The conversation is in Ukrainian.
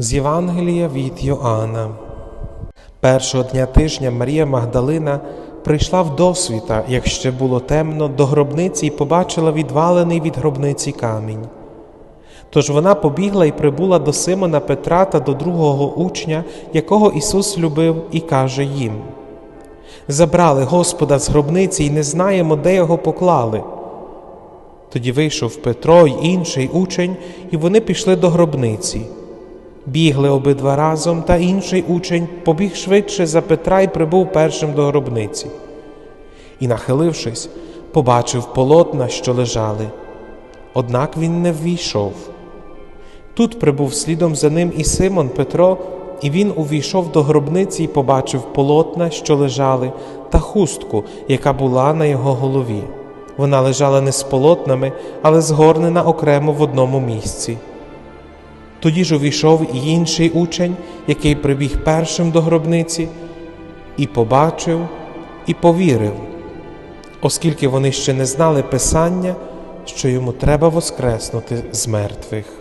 З Євангелія від Йоанна. Першого дня тижня Марія Магдалина прийшла в досвіта, як ще було темно, до гробниці і побачила відвалений від гробниці камінь. Тож вона побігла і прибула до Симона Петра та до другого учня, якого Ісус любив, і каже їм: Забрали Господа з гробниці і не знаємо, де його поклали. Тоді вийшов Петро й інший учень, і вони пішли до гробниці. Бігли обидва разом, та інший учень побіг швидше за Петра і прибув першим до гробниці. І, нахилившись, побачив полотна, що лежали. Однак він не ввійшов. Тут прибув слідом за ним і Симон Петро, і він увійшов до гробниці і побачив полотна, що лежали, та хустку, яка була на його голові. Вона лежала не з полотнами, але згорнена окремо в одному місці. Тоді ж увійшов і інший учень, який прибіг першим до гробниці, і побачив, і повірив, оскільки вони ще не знали Писання, що йому треба воскреснути з мертвих.